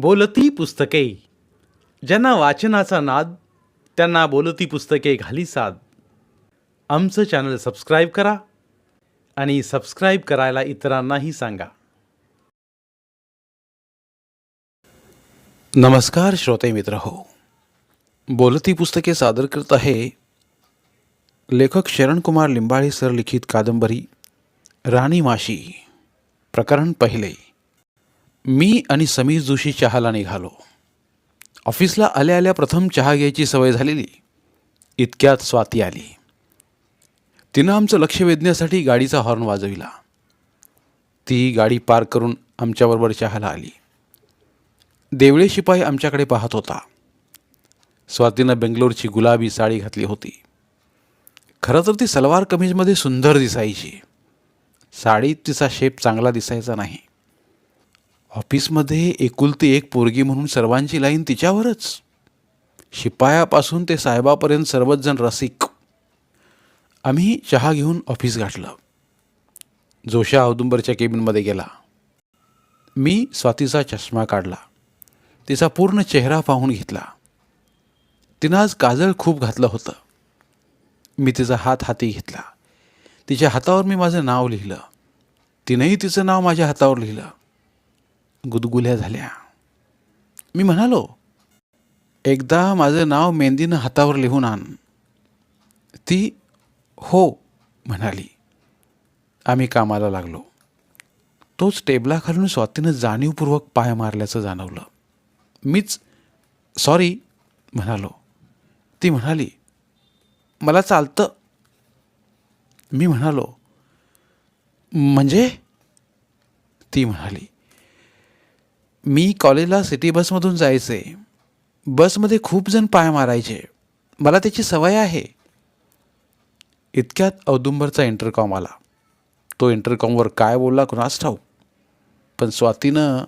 बोलती पुस्तके. ज्यांना वाचनाचा नाद त्यांना बोलती पुस्तके घाली साद. आमचं चॅनल सबस्क्राईब करा आणि सबस्क्राईब करायला इतरांनाही सांगा. नमस्कार श्रोते मित्र हो. बोलती पुस्तके सादर करत आहे लेखक शरणकुमार लिंबाळे सर लिखित कादंबरी राणी माशी प्रकरण पहिले. मी आणि समीर जोशी चहाला निघालो. ऑफिसला आल्या आल्या प्रथम चहा घ्यायची सवय झालेली. इतक्यात स्वाती आली. तिनं आमचं लक्ष वेधण्यासाठी गाडीचा हॉर्न वाजविला. ती गाडी पार्क करून आमच्याबरोबर चहाला आली. देवळे शिपाई आमच्याकडे पाहत होता. स्वातीनं बेंगलोरची गुलाबी साडी घातली होती. खरं तर ती सलवार कमीजमध्ये सुंदर दिसायची. साडीत तिचा शेप चांगला दिसायचा नाही. ऑफिसमध्ये एकुलती एक पोरगी म्हणून सर्वांची लाईन तिच्यावरच. शिपायापासून ते साहेबापर्यंत सर्वच जण रसिक. आम्ही चहा घेऊन ऑफिस गाठलं. जोशा औदुंबरच्या केबिनमध्ये गेला. मी स्वातीचा चष्मा काढला. तिचा पूर्ण चेहरा पाहून घेतला. तिनं आज काजळ खूप घातलं होतं. मी तिचा हात हाती घेतला. तिच्या हातावर मी माझं नाव लिहिलं. तिनंही तिचं नाव माझ्या हातावर लिहिलं. गुदगुल्या झाल्या. मी म्हणालो एकदा माझं नाव मेंदीनं हातावर लिहून आण. ती हो म्हणाली. आम्ही कामाला लागलो. तोच टेबलाखालून स्वातीनं जाणीवपूर्वक पाय मारल्याचं जाणवलं. मीच सॉरी म्हणालो. ती म्हणाली मला चालतं. मी म्हणालो म्हणजे? ती म्हणाली मी कॉलेजला सिटी बसमधून जायचे. बसमध्ये खूप जण पाय मारायचे. मला त्याची सवय आहे. इतक्यात औदुंबरचा इंटरकॉम आला. तो इंटरकॉमवर काय बोलला कुणास ठाऊक? पण स्वातीनं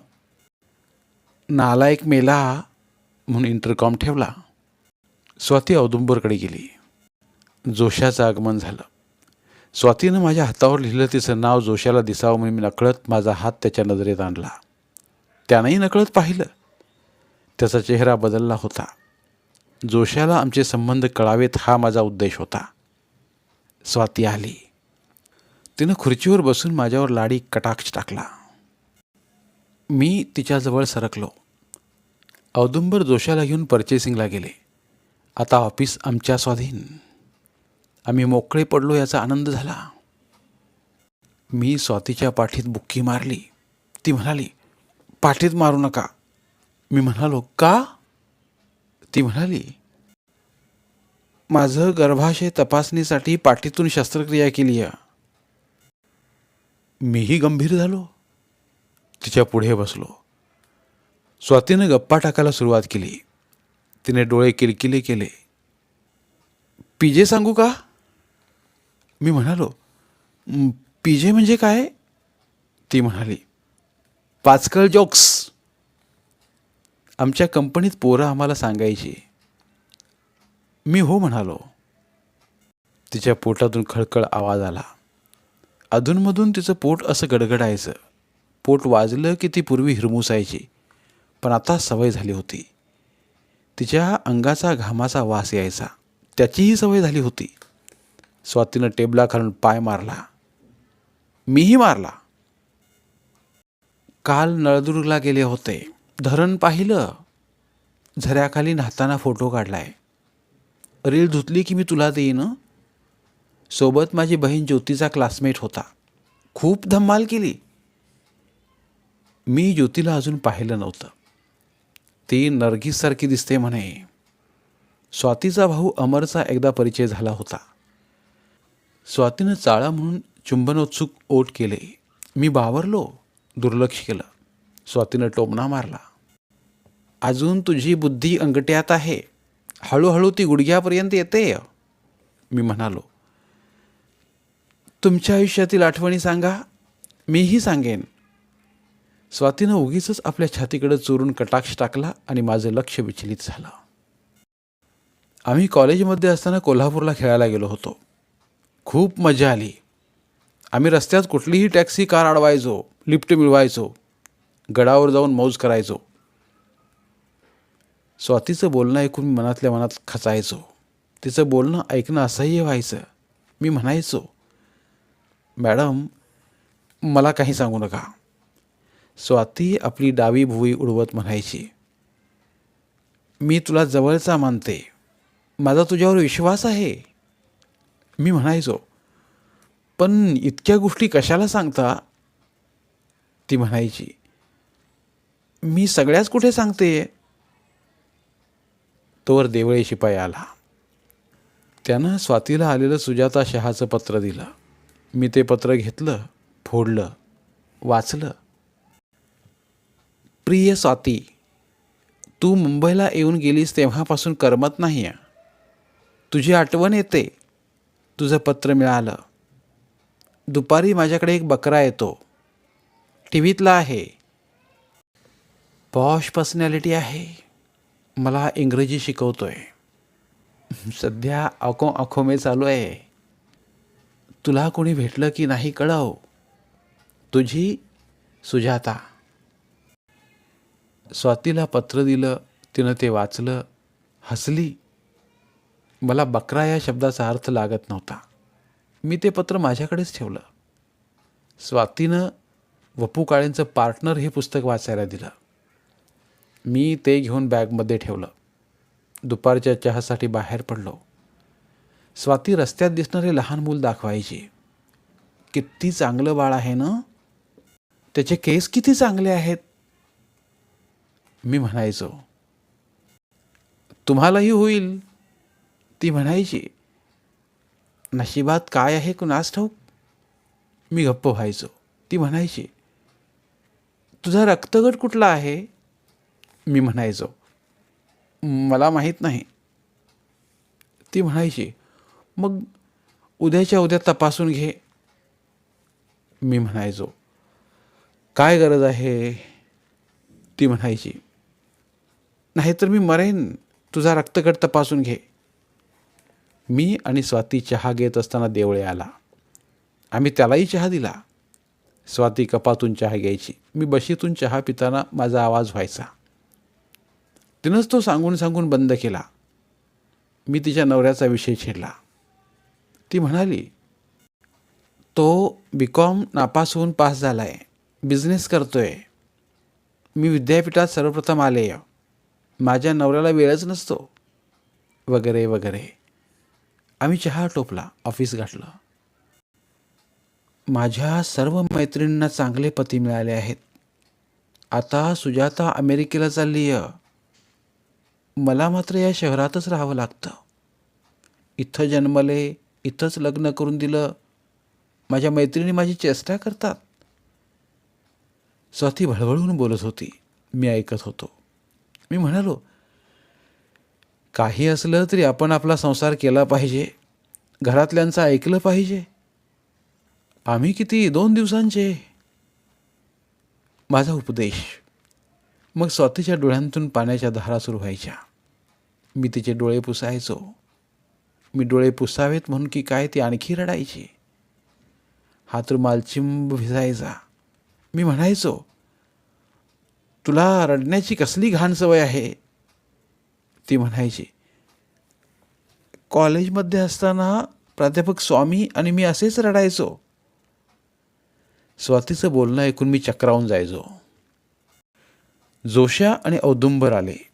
नालायक मेला म्हणून इंटरकॉम ठेवला. स्वाती औदुंबरकडे गेली. जोशाचं आगमन झालं. स्वातीनं माझ्या हातावर लिहिलं तिचं नाव जोशाला दिसावं म्हणून मी नकळत माझा हात त्याच्या नजरेत आणला. त्यानंही नकळत पाहिलं. त्याचा चेहरा बदलला होता. जोशाला आमचे संबंध कळावेत हा माझा उद्देश होता. स्वाती आली. तिनं खुर्चीवर बसून माझ्यावर लाडी कटाक्ष टाकला. मी तिच्याजवळ सरकलो. औदुंबर जोशाला घेऊन पर्चेसिंगला गेले. आता ऑफिस आमच्या स्वाधीन. आम्ही मोकळे पडलो याचा आनंद झाला. मी स्वातीच्या पाठीत बुक्की मारली. ती म्हणाली पाठीत मारू नका. मी म्हणालो का? ती म्हणाली माझं गर्भाशय तपासणीसाठी पाठीतून शस्त्रक्रिया केली आहे. मीही गंभीर झालो. तिच्या पुढे बसलो. स्वातीनं गप्पा टाकायला सुरुवात केली. तिने डोळे किलकिले केले. पिजे सांगू का? मी म्हणालो "म, पिजे म्हणजे काय? ती म्हणाली पाचकळ जोक्स. आमच्या कंपनीत पोरं आम्हाला सांगायची. मी हो म्हणालो. तिच्या पोटातून खळखळ आवाज आला. अधूनमधून तिचं पोट असं गडगडायचं. पोट वाजलं की ती पूर्वी हिरमुसायची. पण आता सवय झाली होती. तिच्या अंगाचा घामाचा वास यायचा. त्याचीही सवय झाली होती. स्वातीनं टेबलाखालून पाय मारला. मीही मारला. काल नळदुर्गला गेले होते. धरण पाहिलं. झऱ्याखाली नाहताना फोटो काढलाय. रील धुतली की मी तुला देईन सोबत माझी बहीण ज्योतीचा क्लासमेट होता. खूप धम्माल केली. मी ज्योतीला अजून पाहिलं नव्हतं. ती नर्गिससारखी दिसते म्हणे. स्वातीचा भाऊ अमरचा एकदा परिचय झाला होता. स्वातीनं चाळा म्हणून चुंबनोत्सुक ओट केले. मी बावरलो. दुर्लक्ष केलं. स्वातीनं टोमणा मारला. अजून तुझी बुद्धी अंगट्यात आहे. हळूहळू ती गुडघ्यापर्यंत येते मी म्हणालो. तुमच्या आयुष्यातील आठवणी सांगा. मीही सांगेन. स्वातीनं उगीच आपल्या छातीकडे चोरून कटाक्ष टाकला आणि माझं लक्ष विचलित झालं. आम्ही कॉलेजमध्ये असताना कोल्हापूरला खेळायला गेलो होतो. खूप मजा आली. आम्ही रस्त्यात कुठलीही टॅक्सी कार अडवायचो. लिफ्ट मिळवायचो गडावर जाऊन मौज करायचो. स्वातीचं बोलणं ऐकून मी मनातल्या मनात खचायचो. तिचं बोलणं ऐकणं असह्य व्हायचं. मी म्हणायचो मॅडम मला काही सांगू नका. स्वाती आपली डावी भुई उडवत म्हणायची मी तुला जवळचा मानते. माझा तुझ्यावर विश्वास आहे. मी म्हणायचो पण इतक्या गोष्टी कशाला सांगता? ती म्हणायची मी सगळ्याच कुठे सांगते? तोवर देवळे शिपाई आला. त्यानं स्वातीला आलेलं सुजाता शहाचं पत्र दिलं. मी ते पत्र घेतलं फोडलं वाचलं. प्रिय स्वाती तू मुंबईला येऊन गेलीस तेव्हापासून करमत नाही आहे तुझी आठवण येते. तुझं पत्र मिळालं. दुपारी माझ्याकडे एक बकरा येतो. टी व्हीतला आहे. पॉश पर्सनॅलिटी आहे. मला इंग्रजी शिकवतो आहे सध्या अको अखोमे चालू आहे. तुला कोणी भेटलं की नाही कळव. तुझी सुजाता. स्वातीला पत्र दिलं तिनं ते वाचलं हसली. मला बकरा या शब्दाचा अर्थ लागत नव्हता. मी ते पत्र माझ्याकडेच ठेवलं. स्वातीनं वपू काळेंचं पार्टनर हे पुस्तक वाचायला दिलं. मी ते घेऊन बॅगमध्ये ठेवलं. दुपारच्या चहासाठी बाहेर पडलो. स्वाती रस्त्यात दिसणारे लहान मूल दाखवायची. किती चांगलं बाळ आहे ना? त्याचे केस किती चांगले आहेत? मी म्हणायचो तुम्हालाही होईल. ती म्हणायची नशिबात काय आहे कुणास ठाऊक? मी गप्प व्हायचो. ती म्हणायची तुझा रक्तगट कुठला आहे? मी म्हणायचो. मला माहीत नाही. ती म्हणायची मग उद्याच्या उद्या तपासून घे. मी म्हणायचो काय गरज आहे? ती म्हणायची नाहीतर मी मरेन. तुझा रक्तगट तपासून घे. मी आणि स्वाती चहा घेत असताना देवळे आला. आम्ही त्यालाही चहा दिला. स्वाती कपातून चहा घ्यायची. मी बशीतून चहा पिताना माझा आवाज व्हायचा. तिनंच तो सांगून सांगून बंद केला. मी तिच्या नवऱ्याचा विषय छेडला. ती म्हणाली तो बी कॉम नापास होऊन पास झाला आहे बिझनेस करतोय. मी विद्यापीठात सर्वप्रथम आले माझ्या नवऱ्याला वेळच नसतो. वगैरे वगैरे. आम्ही चहा टोपला ऑफिस गाठलं. माझ्या सर्व मैत्रिणींना चांगले पती मिळाले आहेत. आता सुजाता अमेरिकेला चालली आहे. मला मात्र या शहरातच राहावं लागतं. इथं जन्मले इथंच लग्न करून दिलं. माझ्या मैत्रिणी माझी चेष्टा करतात. स्वाती भळभळून बोलत होती. मी ऐकत होतो. मी म्हणालो काही असलं तरी आपण आपला संसार केला पाहिजे. घरातल्यांचं ऐकलं पाहिजे. आम्ही किती? दोन दिवसांचे. माझा उपदेश. मग स्वतःच्या डोळ्यांतून पाण्याच्या धारा सुरू व्हायच्या. मी तिचे डोळे पुसायचो. मी डोळे पुसावेत म्हणून की काय ती आणखी रडायची. हात रुमाल चिंब भिजायचा. मी म्हणायचो तुला रडण्याची कसली घाण सवय आहे? ती म्हणायची कॉलेजमध्ये असताना प्राध्यापक स्वामी आणि मी असेच रडायचो. स्वातीचं बोलणं ऐकून मी चक्रावून जायचो. जोशा आणि औदुंबर आले.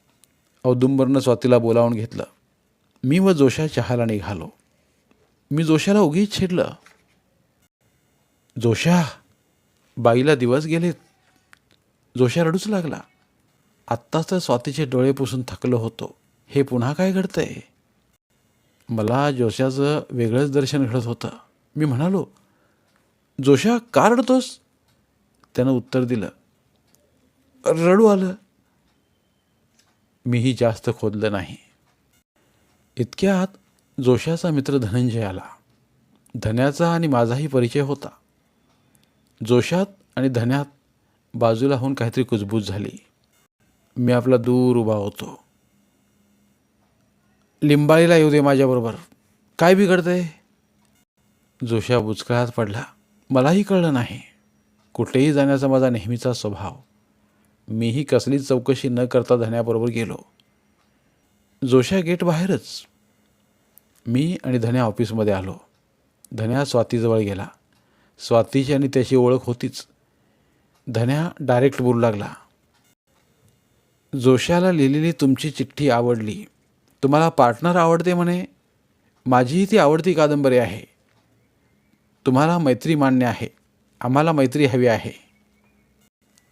औदुंबरनं स्वातीला बोलावून घेतलं. मी व जोशा चहाला निघालो. मी जोशाला उगीच छेडलं. जोशा बाईला दिवस गेलेत. जोशा रडूच लागला. आत्ताच तर स्वातीचे डोळे पुसून थकलो होतो. हे पुन्हा काय घडतंय? मला जोशाचं वेगळंच दर्शन घडत होतं. मी म्हणालो जोशा का रडतोस? त्यानं उत्तर दिलं रडू आलं. मीही जास्त खोदलं नाही. इतक्यात जोशाचा मित्र धनंजय आला. धन्याचा आणि माझाही परिचय होता. जोशात आणि धन्यात बाजूला होऊन काहीतरी कुजबूज झाली. मी आपला दूर उभा होतो. लिंबाळीला येऊ दे माझ्याबरोबर. काय बिघडतंय? जोशा बुचकळात पडला. मलाही कळलं नाही. कुठेही जाण्याचा माझा नेहमीचा स्वभाव. मीही कसलीच चौकशी न करता धन्याबरोबर गेलो. जोशा गेट बाहेरच. मी आणि धन्या ऑफिसमध्ये आलो. धन्या स्वातीजवळ गेला. स्वातीची आणि त्याची ओळख होतीच. धन्या डायरेक्ट बोलू लागला. जोशाला लिहिलेली तुमची चिठ्ठी आवडली. तुम्हाला पार्टनर आवडते म्हणे? माझीही ती आवडती कादंबरी आहे. तुम्हाला मैत्री मान्य आहे. आम्हाला मैत्री हवी आहे.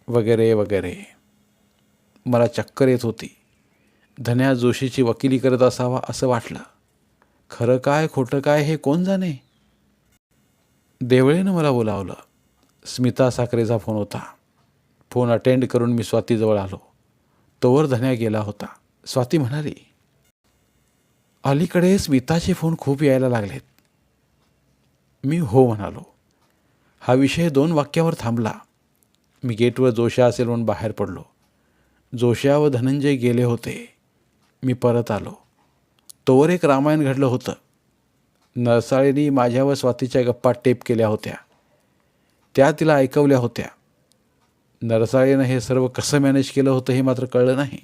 वगैरे वगैरे. मला चक्कर येत होती. धन्या जोशीची वकिली करत असावा असं वाटलं. खरं काय खोटं काय हे कोण जाणे? देवळेनं मला बोलावलं. स्मिता साखरेचा फोन होता. फोन अटेंड करून मी स्वातीजवळ आलो. तोवर धन्या गेला होता. स्वाती म्हणाली अलीकडे स्मिताचे फोन खूप यायला लागलेत. मी हो म्हणालो. हा विषय दोन वाक्यावर थांबला. मी गेटवर जोशा असेल म्हणून बाहेर पडलो. जोशा व धनंजय गेले होते. मी परत आलो. तोवर एक रामायण घडलं होतं. नरसाळीनी माझ्या व स्वातीच्या गप्पा टेप केल्या होत्या. त्या तिला ऐकवल्या होत्या. नरसाळीनं हे सर्व कसं मॅनेज केलं होतं हे मात्र कळलं नाही.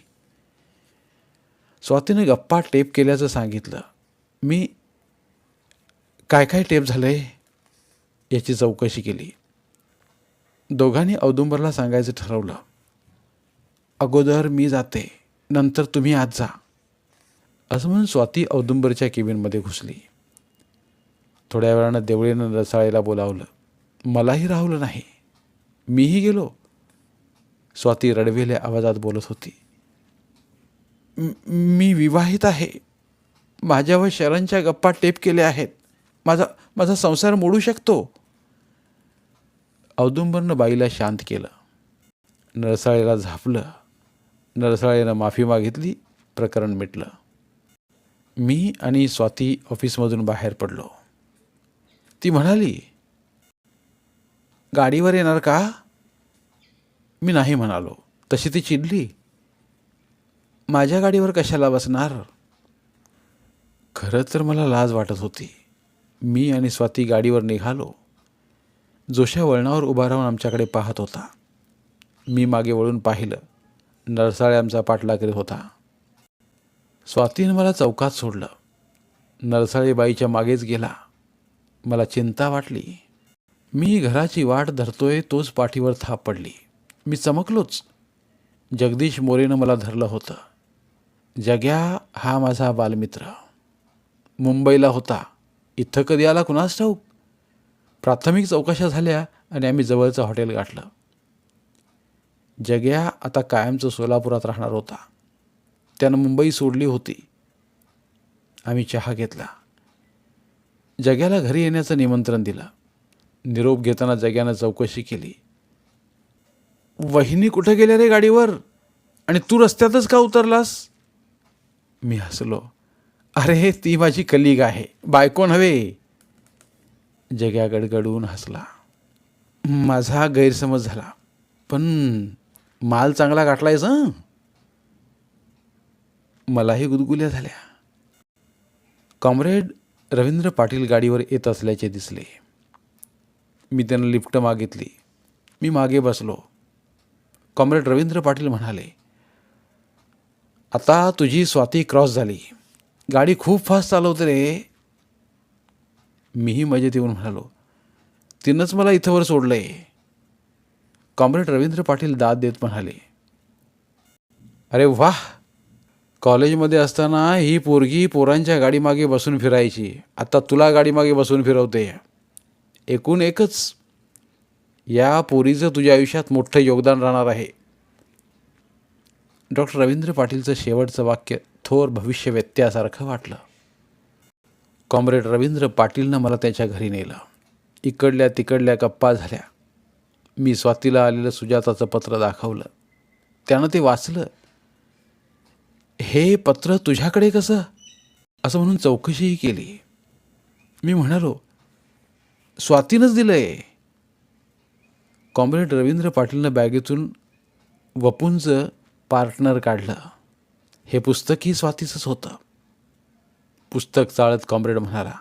स्वातीनं गप्पा टेप केल्याचं सांगितलं. मी काय काय टेप झालंय याची चौकशी केली. दोघांनी औदुंबरला सांगायचं ठरवलं. अगोदर मी जाते नंतर तुम्ही आज जा. असं म्हणून स्वाती औदुंबरच्या केबिनमध्ये घुसली. थोड्या वेळानं देवळीनं रसाळेला बोलावलं. मलाही राहुलं नाही. मीही गेलो. स्वाती रडवेल्या आवाजात बोलत होती. मी विवाहित आहे. माझ्यावर शरणच्या गप्पा टेप केल्या आहेत. माझा माझा संसार मोडू शकतो. औदुंबरनं बाईला शांत केलं. नरसाळेला झापलं. नरसाळेनं माफी मागितली. प्रकरण मिटलं. मी आणि स्वाती ऑफिसमधून बाहेर पडलो. ती म्हणाली गाडीवर येणार का? मी नाही म्हणालो. तशी ती चिडली माझ्या गाडीवर कशाला बसणार? खरं तर मला लाज वाटत होती. मी आणि स्वाती गाडीवर निघालो. जोशा वळणावर उभा राहून आमच्याकडे पाहत होता. मी मागे वळून पाहिलं. नरसाळे आमचा पाठला करीत होता. स्वातीनं मला चौकात सोडलं. नरसाळे बाईच्या मागेच गेला. मला चिंता वाटली. मी घराची वाट धरतोय तोच पाठीवर थाप पडली. मी चमकलोच. जगदीश मोरेनं मला धरलं होतं. जग्या हा माझा बालमित्र. मुंबईला होता. इथं कधी आला कुणास ठाऊक? प्राथमिक चौकशा झाल्या आणि आम्ही जवळचं हॉटेल गाठलं. जग्या आता कायमचं सोलापुरात राहणार होता. त्यानं मुंबई सोडली होती. आम्ही चहा घेतला. जग्याला घरी येण्याचं निमंत्रण दिलं. निरोप घेताना जग्यानं चौकशी केली. वहिनी कुठं गेल्या रे गाडीवर? आणि तू रस्त्यातच का उतरलास? मी हसलो. अरे ती माझी कलिग आहे. बायको हवे? जग्या गडगडून हसला. माझा गैरसमज झाला. पण माल चांगला गाठलायस मलाही गुदगुल्या झाल्या. कॉम्रेड रवींद्र पाटील गाडीवर येत असल्याचे दिसले. मी त्यांना लिफ्ट मागितली. मी मागे बसलो. कॉम्रेड रवींद्र पाटील म्हणाले आता तुझी स्वाती क्रॉस झाली. गाडी खूप फास्ट चालवते रे. मीही मजेत येऊन म्हणालो तिनंच मला इथंवर आहे कॉम्रेड रवींद्र पाटील दाद देत म्हणाले अरे वाह! कॉलेजमध्ये असताना ही पोरगी पोरांच्या गाडीमागे बसून फिरायची. आता तुला गाडीमागे बसून फिरवते. एकूण एकच. या पोरीचं तुझ्या आयुष्यात मोठं योगदान राहणार आहे. डॉक्टर रवींद्र पाटीलचं शेवटचं वाक्य थोर भविष्य व्यत्यासारखं वाटलं. कॉम्रेड रवींद्र पाटीलनं मला त्याच्या घरी नेलं. इकडल्या तिकडल्या गप्पा झाल्या. मी स्वातीला आलेलं सुजाताचं पत्र दाखवलं. त्यानं ते वाचलं. हे पत्र तुझ्याकडे कसं? असं म्हणून चौकशीही केली. मी म्हणालो स्वातीनंच दिलंय. कॉम्रेड रवींद्र पाटीलनं बॅगेतून वपूंचं पार्टनर काढलं. हे पुस्तकही स्वातीचंच होतं. पुस्तक चाळत कॉम्रेड म्हणाला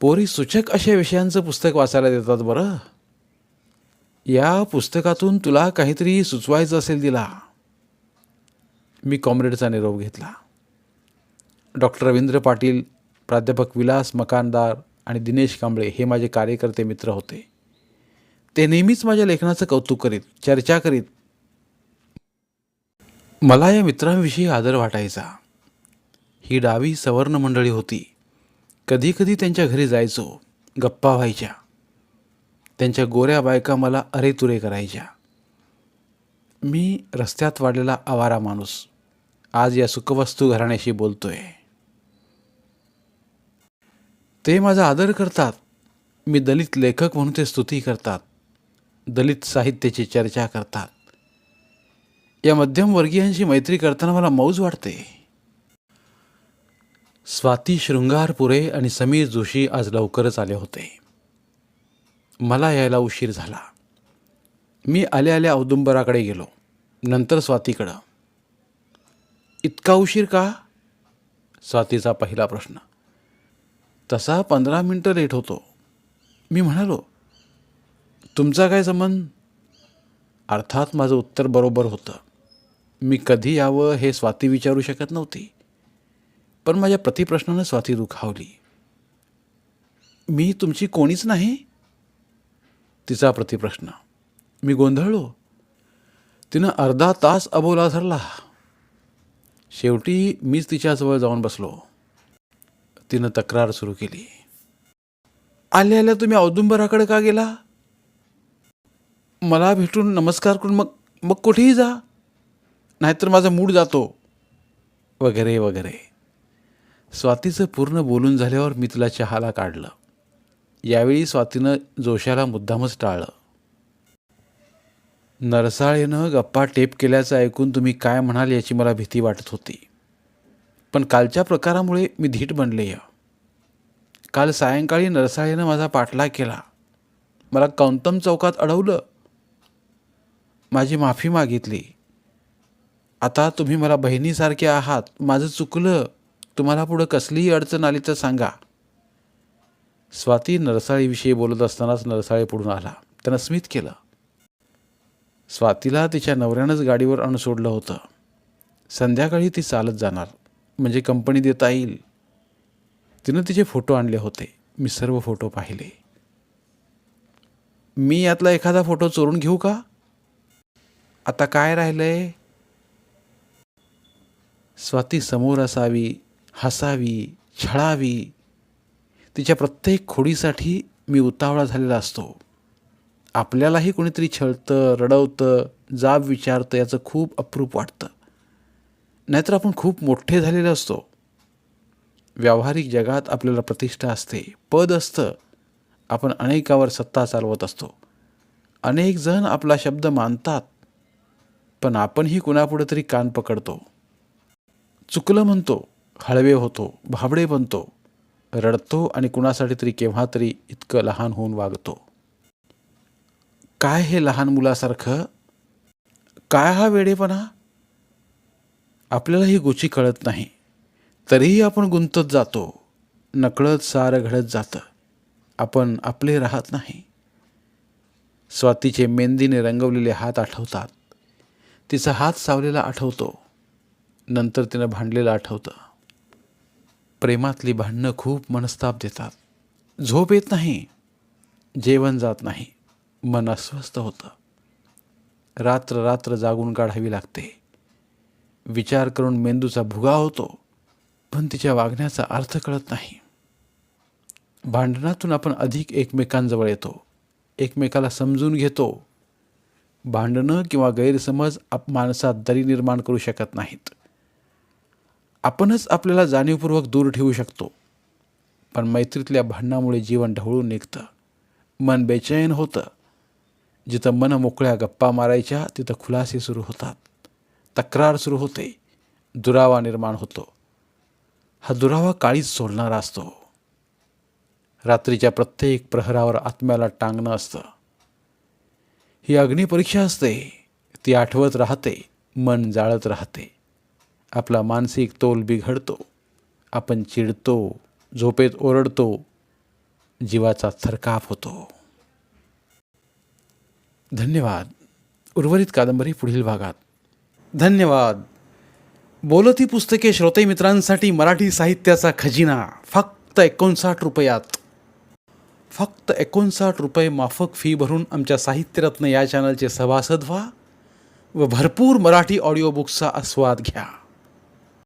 पोरी सूचक अशा विषयांचं पुस्तक वाचायला देतात बरं. या पुस्तकातून तुला काहीतरी सुचवायचं असेल तिला. मी कॉम्रेडचा निरोप घेतला. डॉक्टर रवींद्र पाटील प्राध्यापक विलास मकानदार आणि दिनेश कांबळे हे माझे कार्यकर्ते मित्र होते. ते नेहमीच माझ्या लेखनाचं कौतुक करीत चर्चा करीत मला या मित्रांविषयी आदर वाटायचा. ही डावी सवर्ण मंडळी होती. कधीकधी त्यांच्या घरी जायचो गप्पा व्हायच्या. त्यांच्या गोऱ्या बायका मला अरेतुरे करायच्या. मी रस्त्यात वाढलेला आवारा माणूस आज या सुखवस्तू घराण्याशी बोलतोय. ते माझा आदर करतात. मी दलित लेखक म्हणून ते स्तुती करतात. दलित साहित्याची चर्चा करतात. या मध्यमवर्गीयांशी मैत्री करताना मला मौज वाटते. स्वाती शृंगारपुरे आणि समीर जोशी आज लवकरच आले होते. मला यायला उशीर झाला. मी आल्या आल्या औदुंबराकडे गेलो. नंतर स्वातीकडं. इतका उशीर का? स्वातीचा पहिला प्रश्न. तसा पंधरा मिनटं लेट होतो. मी म्हणालो तुमचा काय संबंध? अर्थात माझं उत्तर बरोबर होतं. मी कधी यावं हे स्वाती विचारू शकत नव्हती. पण माझ्या प्रतिप्रश्नानं स्वाती दुखावली. मी तुमची कोणीच नाही? तिचा प्रतिप्रश्न. मी गोंधळलो. तिनं अर्धा तास अबोला धरला. शेवटी मीच तिच्याजवळ जाऊन बसलो. तिनं तक्रार सुरू केली. आल्या आल्या तुम्ही औदुंबराकडे का गेला? मला भेटून नमस्कार करून मग मग कुठेही जा. नाहीतर माझा मूड जातो. वगैरे वगैरे. स्वातीचं पूर्ण बोलून झाल्यावर मी तिला चहाला काढलं. यावेळी स्वातीनं जोशाला मुद्दामच टाळलं. नरसाळेनं गप्पा टेप केल्याचं ऐकून तुम्ही काय म्हणाल याची मला भीती वाटत होती. पण कालच्या प्रकारामुळे मी धीट बनले. या काल सायंकाळी नरसाळेनं माझा पाठलाग केला. मला कौंतम चौकात अडवलं. माझी माफी मागितली. आता तुम्ही मला बहिणीसारखे आहात. माझं चुकलं. तुम्हाला पुढं कसलीही अडचण आली तर सांगा. स्वाती नरसाळीविषयी बोलत असतानाच नरसाळे पुढून आला. त्यानं स्मित केलं. स्वातीला तिच्या नवऱ्यानंच गाडीवर आणून सोडलं होतं. संध्याकाळी ती चालत जाणार. म्हणजे कंपनी देता येईल. तिनं तिचे फोटो आणले होते. मी सर्व फोटो पाहिले. मी यातला एखादा फोटो चोरून घेऊ का? आता काय राहिलं आहे स्वाती समोर असावी हसावी छळावी. तिच्या प्रत्येक खोडीसाठी मी उतावळा झालेला असतो. आपल्यालाही कोणीतरी छळतं रडवतं जाब विचारतं याचं खूप अप्रूप वाटतं. नाहीतर आपण खूप मोठे झालेले असतो. व्यावहारिक जगात आपल्याला प्रतिष्ठा असते. पद असतं. आपण अनेकावर सत्ता चालवत असतो. अनेक जण आपला शब्द मानतात. पण आपणही कुणापुढे तरी कान पकडतो. चुकलं म्हणतो हळवे होतो भाबडे बनतो रडतो आणि कुणासाठी तरी केव्हा तरी इतकं लहान होऊन वागतो. काय हे लहान मुलासारखं? काय हा वेडेपणा? आपल्याला ही गोची कळत नाही. तरीही आपण गुंतत जातो. नकळत सारं घडत जातं. आपण आपले राहत नाही. स्वातीचे मेंदीने रंगवलेले हात आठवतात. तिचा हात सावलेला आठवतो. नंतर तिनं भांडलेलं आठवतं. प्रेमातली भांडणं खूप मनस्ताप देतात. झोप येत नाही. जेवण जात नाही. मन अस्वस्थ होतं. रात्र रात्र जागून काढावी लागते. विचार करून मेंदूचा भुगा होतो पण तिच्या वागण्याचा अर्थ कळत नाही. भांडणातून आपण अधिक एकमेकांजवळ येतो. एकमेकाला समजून घेतो. भांडणं किंवा गैरसमज आप माणसात दरी निर्माण करू शकत नाहीत. आपणच आपल्याला जाणीवपूर्वक दूर ठेवू शकतो. पण मैत्रीतल्या भांडणामुळे जीवन ढवळून निघतं. मन बेचैन होतं. जिथं मन मोकळ्या गप्पा मारायच्या तिथं खुलासे सुरू होतात. तक्रार सुरू होते. दुरावा निर्माण होतो. हा दुरावा काळीच सोडणारा असतो. रात्रीच्या प्रत्येक प्रहरावर आत्म्याला टांगणं असतं. ही अग्निपरीक्षा असते. ती आठवत राहते. मन जाळत राहते. आपला मानसिक तोल बिघडतो. आपण चिडतो झोपेत ओरडतो जीवाचा थरकाप होतो. धन्यवाद. उर्वरित कादंबरी पुढील भागात. धन्यवाद. बोलती पुस्तके श्रोते मित्रांसाठी मराठी साहित्याचा खजिना. फक्त एकोणसाठ रुपयात. फक्त एकोणसाठ रुपये माफक फी भरून आमच्या साहित्यरत्न या चॅनलचे सभासद व्हा व भरपूर मराठी ऑडिओ बुक्सचा आस्वाद घ्या.